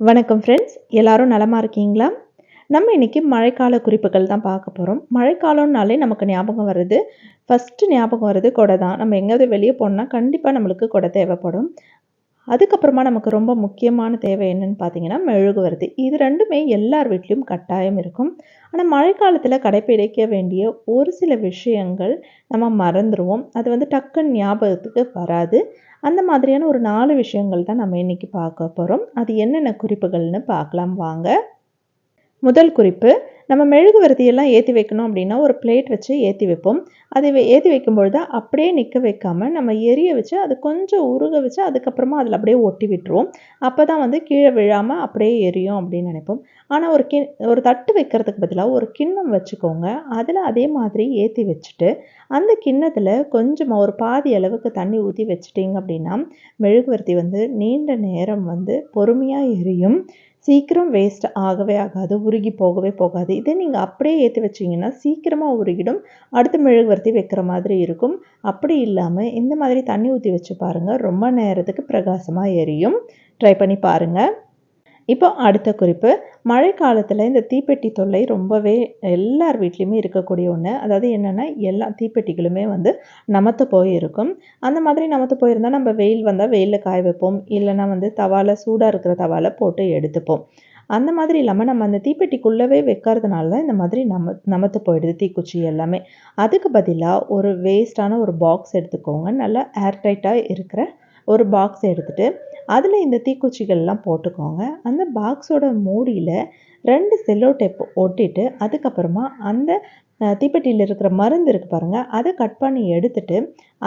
வணக்கம் ஃப்ரெண்ட்ஸ் எல்லாரும் நலமாக இருக்கீங்களா? நம்ம இன்றைக்கி மழைக்கால குறிப்புகள் தான் பார்க்க போகிறோம் மழைக்காலம்னாலே நமக்கு ஞாபகம் வருது ஃபஸ்ட்டு ஞாபகம் வருது கொடை தான் நம்ம எங்கேயாவது வெளியே போனோம்னா கண்டிப்பாக நம்மளுக்கு கொடை தேவைப்படும். அதுக்கப்புறமா நமக்கு ரொம்ப முக்கியமான தேவை என்னன்னு பார்த்தீங்கன்னா மெழுகுவர்த்தி. இது ரெண்டுமே எல்லார் வீட்லேயும் கட்டாயம் இருக்கும். ஆனால் மழைக்காலத்தில் கடைப்பிடிக்க வேண்டிய ஒரு சில விஷயங்கள் நம்ம மறந்துடுவோம் அது வந்து டக்குன்னு ஞாபகத்துக்கு வராது. அந்த மாதிரியான ஒரு நாலு விஷயங்கள் தான் நம்ம இன்றைக்கி பார்க்க போகிறோம் அது என்னென்ன குறிப்புகள்னு பார்க்கலாம். வாங்க. முதல் குறிப்பு நம்ம மெழுகுவர்த்தியெல்லாம் ஏற்றி வைக்கணும் அப்படின்னா ஒரு பிளேட் வச்சு ஏற்றி வைப்போம். அதை ஏற்றி வைக்கும்பொழுது அப்படியே நிற்க வைக்காமல் நம்ம எரிய வச்சு அது கொஞ்சம் உருக வச்சு அதுக்கப்புறமா அதில் அப்படியே ஒட்டி விட்டுருவோம். அப்போ தான் வந்து கீழே விழாமல் அப்படியே எரியும் அப்படின்னு நினைப்போம். ஆனால் ஒரு கி ஒரு தட்டு வைக்கிறதுக்கு பதிலாக ஒரு கிண்ணம் வச்சுக்கோங்க. அதில் அதே மாதிரி ஏற்றி வச்சுட்டு அந்த கிண்ணத்தில் கொஞ்சமாக ஒரு பாதி அளவுக்கு தண்ணி ஊற்றி வச்சிட்டிங்க அப்படின்னா மெழுகுவர்த்தி வந்து நீண்ட நேரம் வந்து பொறுமையாக எரியும். சீக்கிரம் வேஸ்ட் ஆகவே ஆகாது உருகி போகவே போகாது. இதே நீங்கள் அப்படியே ஏற்றி வச்சிங்கன்னா சீக்கிரமாக உருகிடும் அடுத்து மெழுகுவர்த்தி வைக்கிற மாதிரி இருக்கும். அப்படி இல்லாமல் இந்த மாதிரி தண்ணி ஊற்றி வச்சு பாருங்கள் ரொம்ப நேரத்துக்கு பிரகாசமாக எரியும். ட்ரை பண்ணி பாருங்கள் இப்போ அடுத்த குறிப்பு மழை காலத்தில் இந்த தீப்பெட்டி தொல்லை ரொம்பவே எல்லார் வீட்லேயுமே இருக்கக்கூடிய ஒன்று அதாவது என்னென்னா எல்லா தீப்பெட்டிகளுமே வந்து நமத்து போயிருக்கும். அந்த மாதிரி நமத்து போயிருந்தால் நம்ம வெயில் வந்தால் வெயிலில் காய வைப்போம். இல்லைனா வந்து தவால சூடாக இருக்கிற தவால போட்டு எடுத்துப்போம். அந்த மாதிரி இல்லாமல் நம்ம அந்த தீப்பெட்டிக்குள்ளவே வைக்கிறதுனால தான் இந்த மாதிரி நம்ம நமத்து போயிடுது தீக்குச்சி எல்லாமே. அதுக்கு பதிலாக ஒரு வேஸ்ட்டான ஒரு பாக்ஸ் எடுத்துக்கோங்க. நல்லா ஏர்டைட்டாக இருக்கிற ஒரு பாக்ஸ் எடுத்துகிட்டு அதில் இந்த தீக்குச்சிகள்லாம் போட்டுக்கோங்க. அந்த பாக்ஸோட மூடியில் ரெண்டு செல்லோ டேப் ஒட்டிட்டு அதுக்கப்புறமா அந்த தீப்பெட்டியில் இருக்கிற மருந்து இருக்குது பாருங்கள் அதை கட் பண்ணி எடுத்துட்டு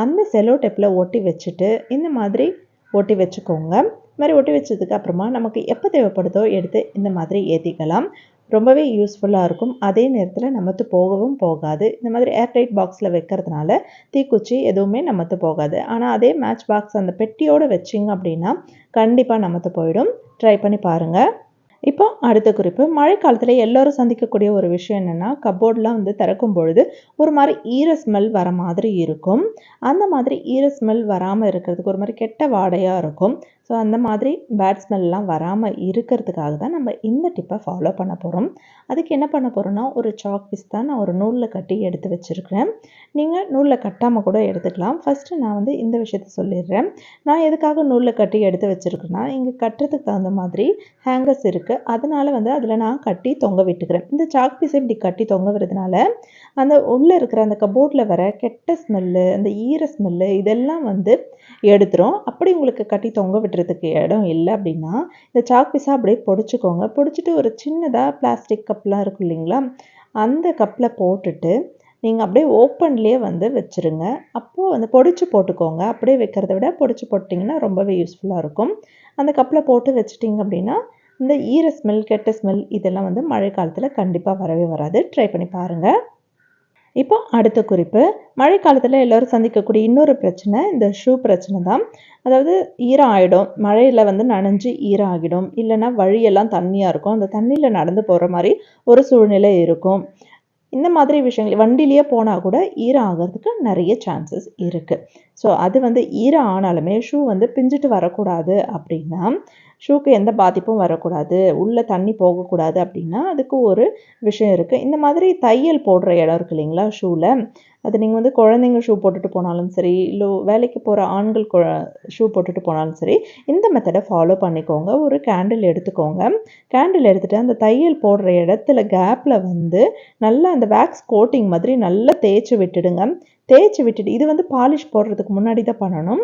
அந்த செல்லோ டேப்பில் ஒட்டி வச்சுட்டு இந்த மாதிரி ஒட்டி வச்சுக்கோங்க. இது மாதிரி ஒட்டி வச்சதுக்கு அப்புறமா நமக்கு எப்போ தேவைப்படுதோ எடுத்து இந்த மாதிரி ஏற்றிக்கலாம் ரொம்பவே யூஸ்ஃபுல்லாக இருக்கும். அதே நேரத்தில் நமத்து போகவும் போகாது. இந்த மாதிரி ஏர்டைட் பாக்ஸில் வைக்கிறதுனால தீக்குச்சி எதுவுமே நமத்து போகாது. ஆனால் அதே மேட்ச் பாக்ஸ் அந்த பெட்டியோடு வச்சிங்க அப்படின்னா கண்டிப்பாக நமத்து போயிடும். ட்ரை பண்ணி பாருங்கள் இப்போ அடுத்த குறிப்பு. மழைக்காலத்தில் எல்லோரும் சந்திக்கக்கூடிய ஒரு விஷயம் என்னென்னா கபோர்டெலாம் வந்து திறக்கும் பொழுது ஒரு மாதிரி ஈர ஸ்மெல் வர மாதிரி இருக்கும். அந்த மாதிரி ஈர ஸ்மெல் வராமல் இருக்கிறதுக்கு ஒரு மாதிரி கெட்ட வாடையாக இருக்கும். ஸோ அந்த மாதிரி பேட் ஸ்மெல்லாம் வராமல் இருக்கிறதுக்காக தான் நம்ம இந்த டிப்பை ஃபாலோ பண்ண போகிறோம் அதுக்கு என்ன பண்ண போகிறோன்னா ஒரு சாக் பீஸ் தான் நான் ஒரு நூலில் கட்டி எடுத்து வச்சுருக்கிறேன். நீங்கள் நூலில் கட்டாமல் கூட எடுத்துக்கலாம். ஃபஸ்ட்டு நான் வந்து இந்த விஷயத்த சொல்லிடுறேன். நான் எதுக்காக நூலில் கட்டி எடுத்து வச்சுருக்கேன்னா இங்கே கட்டுறதுக்கு தகுந்த மாதிரி ஹேங்கர்ஸ் இருக்குது அதனால் வந்து அதில் நான் கட்டி தொங்க விட்டுக்கிறேன். இந்த சாக் பீஸை இப்படி கட்டி தொங்க விடுறதுனால அந்த உள்ளே இருக்கிற அந்த கபோர்டில் வர கெட்ட ஸ்மெல்லு அந்த ஈர ஸ்மெல்லு இதெல்லாம் வந்து எடுத்துரும். அப்படி உங்களுக்கு கட்டி தொங்க வைக்கிறதுக்கு இடம் இல்லை அப்படின்னா இந்த சாக் பீஸாக அப்படியே பிடிச்சிக்கோங்க. பொடிச்சிட்டு ஒரு சின்னதாக பிளாஸ்டிக் கப்லாம் இருக்கும் இல்லைங்களா? அந்த கப்பில் போட்டுட்டு நீங்கள் அப்படியே ஓப்பன்லேயே வந்து வச்சுருங்க. அப்போது வந்து பொடிச்சு போட்டுக்கோங்க. அப்படியே வைக்கிறத விட பொடிச்சு போட்டிங்கன்னா ரொம்பவே யூஸ்ஃபுல்லாக இருக்கும். அந்த கப்பில் போட்டு வச்சிட்டிங்க அப்படின்னா இந்த ஈர ஸ்மெல் கெட்ட ஸ்மெல் இதெல்லாம் வந்து மழை காலத்தில் கண்டிப்பாக வரவே வராது. ட்ரை பண்ணி பாருங்கள் இப்போ அடுத்த குறிப்பு. மழை காலத்தில் எல்லோரும் சந்திக்கக்கூடிய இன்னொரு பிரச்சனை இந்த ஷூ பிரச்சனை தான். அதாவது ஈரம் ஆகிடும் மழையில் வந்து நனைஞ்சு ஈரம் ஆகிடும் இல்லைன்னா வழியெல்லாம் தண்ணியாக இருக்கும். அந்த தண்ணியில் நடந்து போகிற மாதிரி ஒரு சூழ்நிலை இருக்கும். இந்த மாதிரி விஷயங்கள் வண்டிலேயே போனால் கூட ஈரம் ஆகிறதுக்கு நிறைய சான்சஸ் இருக்குது ஸோ அது வந்து ஈரம் ஆனாலுமே ஷூ வந்து பிஞ்சிட்டு வரக்கூடாது அப்படின்னா ஷூக்கு எந்த பாதிப்பும் வரக்கூடாது. உள்ளே தண்ணி போகக்கூடாது அப்படின்னா அதுக்கு ஒரு விஷயம் இருக்குது இந்த மாதிரி தையல் போடுற இடம் இருக்கு இல்லைங்களா ஷூவில் அது நீங்கள் வந்து குழந்தைங்க ஷூ போட்டுட்டு போனாலும் சரி இல்லை வேலைக்கு போகிற ஆண்கள் ஷூ போட்டுட்டு போனாலும் சரி இந்த மெத்தடை ஃபாலோ பண்ணிக்கோங்க. ஒரு கேண்டில் எடுத்துக்கோங்க. கேண்டில் எடுத்துகிட்டு அந்த தையல் போடுற இடத்துல கேப்பில் வந்து நல்லா அந்த வேக்ஸ் கோட்டிங் மாதிரி நல்லா தேய்ச்சி விட்டுடுங்க. தேய்ச்சி விட்டுட்டு இது வந்து பாலிஷ் போடுறதுக்கு முன்னாடி தான் பண்ணணும்.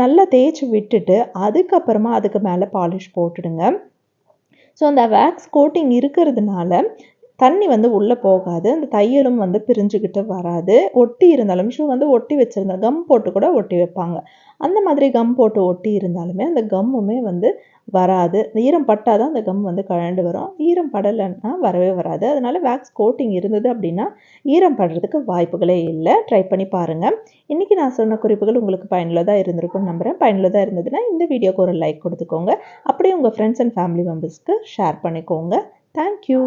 நல்லா தேய்ச்சி விட்டுட்டு அதுக்கப்புறமா அதுக்கு மேலே பாலிஷ் போட்டுடுங்க. ஸோ அந்த வேக்ஸ் கோட்டிங் இருக்கிறதுனால தண்ணி வந்து உள்ளே போகாது. அந்த தையலும் வந்து பிரிஞ்சுக்கிட்டு வராது. ஒட்டி இருந்தாலும் ஷூ வந்து ஒட்டி வச்சுருந்தா கம் போட்டு கூட ஒட்டி வைப்பாங்க. அந்த மாதிரி கம் போட்டு ஒட்டி இருந்தாலுமே அந்த கம்முமே வந்து வராது. ஈரம் பட்டால் தான் அந்த கம் வந்து கழண்டு வரும். ஈரம் படலைன்னா வரவே வராது. அதனால் வேக்ஸ் கோட்டிங் இருந்தது அப்படின்னா ஈரம் படுறதுக்கு வாய்ப்புகளே இல்லை. ட்ரை பண்ணி பாருங்கள் இன்றைக்கி நான் சொன்ன குறிப்புகள் உங்களுக்கு பயனுள்ளதாக இருந்திருக்கும்னு நம்புகிறேன் பயனுள்ளதாக இருந்ததுன்னா இந்த வீடியோக்கு ஒரு லைக் கொடுத்துக்கோங்க. அப்படியே உங்கள் ஃப்ரெண்ட்ஸ் அண்ட் ஃபேமிலி மெம்பர்ஸ்க்கு ஷேர் பண்ணிக்கோங்க. Thank you